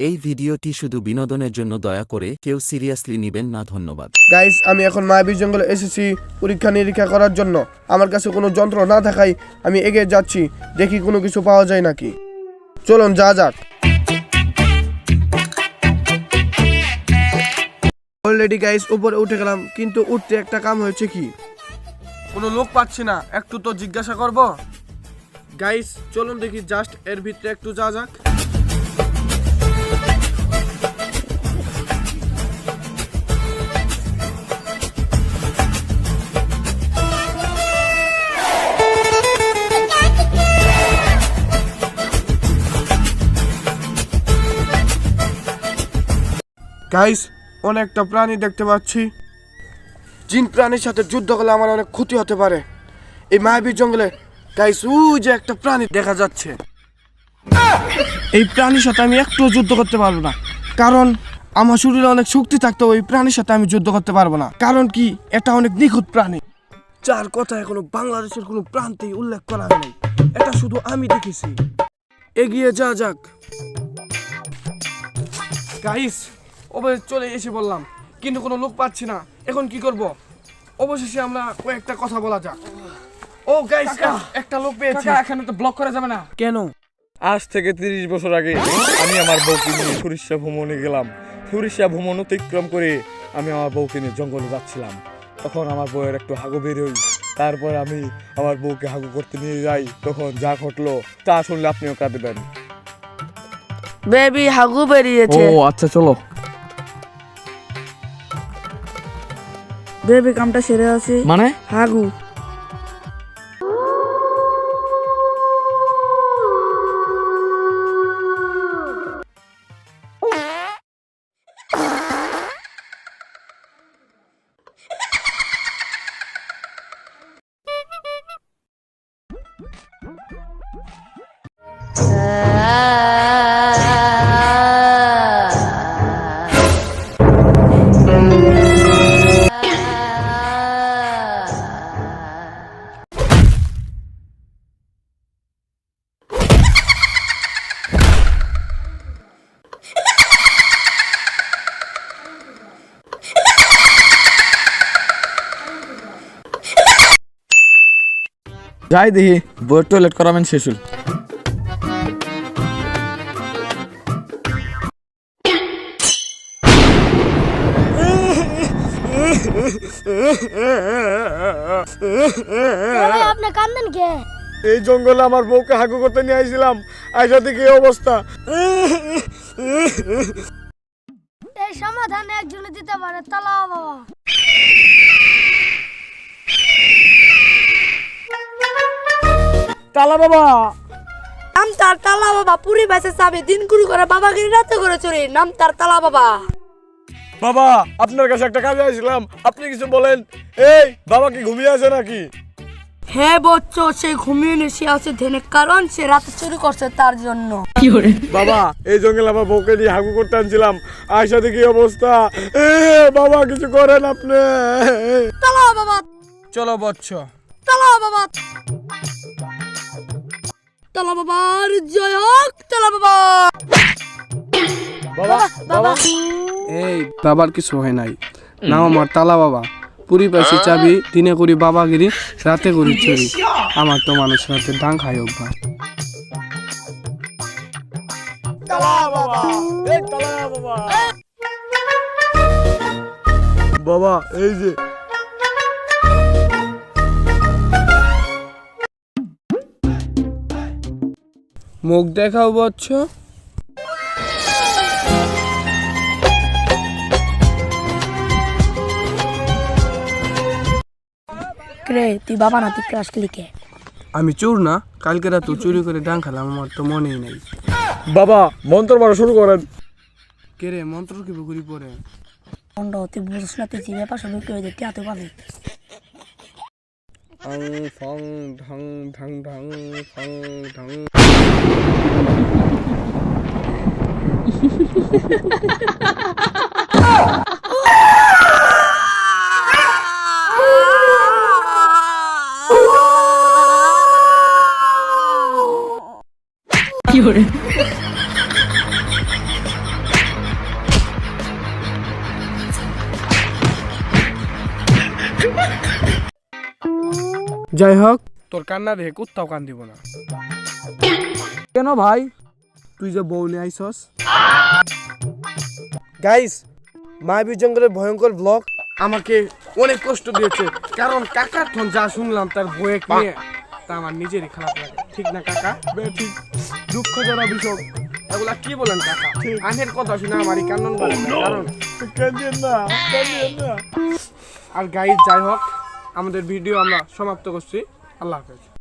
এই ভিডিওটি শুধু বিনোদনের জন্য দয়া করে কেউ সিরিয়াসলি নেবেন না, ধন্যবাদ। গাইস আমি এখন মায়াবীর জঙ্গলে এসেছি পরীক্ষা নিরীক্ষা করার জন্য। আমার কাছে কোনো যন্ত্র না থাকায় আমি এগিয়ে যাচ্ছি। দেখি কোনো কিছু পাওয়া যায় নাকি। চলুন, যা যাক। অলরেডি গাইস উপরে উঠে গেলাম, কিন্তু উঠতে একটা কাম হয়েছে কি? কোনো লোক পাচ্ছি না, একটু তো জিজ্ঞাসা করব। গাইস চলুন দেখি জাস্ট এর ভিতরে একটু যা যাক। গাইস অনেকটা প্রাণী দেখতে পাচ্ছি। জিন প্রাণীর সাথে যুদ্ধ করলে আমার অনেক ক্ষতি হতে পারে। এই মায়াবীর জঙ্গলে গাইস উ যে একটা প্রাণী দেখা যাচ্ছে। এই প্রাণীর সাথে আমি একটু যুদ্ধ করতে পারব না। কারণ আমার শরীরে অনেক শক্তি থাকতেও এই প্রাণীর সাথে আমি যুদ্ধ করতে পারব না। কারণ কি? এটা অনেক নিখুঁত প্রাণী। যার কথা এখনও বাংলাদেশের কোনো প্রান্তেই উল্লেখ করা হয় নাই। এটা শুধু আমি দেখেছি। এগিয়ে যা যাক। গাইস অবশেষে চলে এসে বললাম কিন্তু কোনো লোক পাচ্ছি না। এখন কি করব? অবশেষে আমরা কয়েকটা কথা বলা যাক। ও গাইস একটা লোক পেয়েছি। এখানে তো ব্লক করা যাবে না। কেন? আজ থেকে তিরিশ বছর আগে আমি আমার বউকে নিয়ে সরিষা ভ্রমণে গেলাম। সরিষা ভ্রমণ অতিক্রম করে আমি আমার বউকে নিয়ে জঙ্গলে যাচ্ছিলাম। তখন আমার বউয়ের একটু হাগু বেরোই তারপর আমি আমার বউকে হাগু করতে নিয়ে যাই। তখন যা ঘটলো তা শুনলে আপনিও কাঁদবেন। বেবি হাগু বেরিয়েছে। ও আচ্ছা চলো। বেবি কামটা সেরে আছে। মানে? হাগু। যাই দেখি বইয়ের টয়লেট করাবেন শেষ হল আপনি কান্দেন কে? এই জঙ্গলে আমার বউকে হাগু করতে নিয়ে আইছিলাম। আইসা দেখি এই অবস্থা। এই সমাধান একজনে দিতে পারে তালা বাবা। তালা বাবা। নাম তার তালা বাবা পুরি বেসে চাবি দিন কুড়ি করে বাবা বাবাগিরি রাতে করে চুরি নাম তার তালা বাবা। বাবা আপনার কাছে একটা কাজে আইছিলাম আপনি কিছু বলেন। এই বাবা কি ঘুমিয়ে আছে নাকি? হ্যাঁ বচ্চ সে ঘুমিয়ে নেশে আছে ধেনে কারণ সে রাতে চুরি করছে তার জন্য। বাবা এই জঙ্গলে আমার বউকে নিয়ে হাগু করতে আনছিলাম। আয়সা দেখি অবস্থা। এ বাবা কিছু করেন আপনি। তালা বাবা। চলো বচ্চ। তালা বাবা। তালা বাবার জয় হোক তালা বাবা। বাবা বাবা এই বাবার কিছু হয় নাই। নাম আমার তালা বাবা। পুরি পাইছি চাবি দিনে করি বাবাগিরি রাতে করি চুরি। আমার তো মানুষের হাতে ডাং খাই অভ্যাস। বাবা এই যে মুখ দেখাও বচ্চ। রে তুই বাবা না তুই ক্রাশ লিখে আমি চোর না কালকে রাত চুরি করে ডাং খেলাম আমার তো মনেই নাই। বাবা মন্ত্র মারা শুরু করেন। কে রে মন্ত্র কি বুকুরি পরে? পন্ড তুই বুঝিস না তুই যে ব্যাপার সব বিক্রি হয়ে যেতে তুই পাবি। আং ফং ঢং ঢং ঢং। যাই হোক। তোর কান্না দেখে কোথাও কান দিব না। কেন ভাই? তুই যে বউ নিয়ে আইসস গাইস মায়াবী জঙ্গলের ভয়ঙ্কর ব্লগ আমাকে অনেক কষ্ট দিয়েছে কারণ কাকার থন যা শুনলাম তার বয়ে নিয়ে তা আমার নিজেরই খারাপ লাগে। ঠিক না কাকা? ঠিক দুঃখজনক বিষয়। এগুলা কি বলেন কাকা? আনের কথা শুনে আমারই কান্নন করে কারণ আর গাইস যাই হোক আমাদের ভিডিও আমরা সমাপ্ত করছি। আল্লাহ হাফেজ।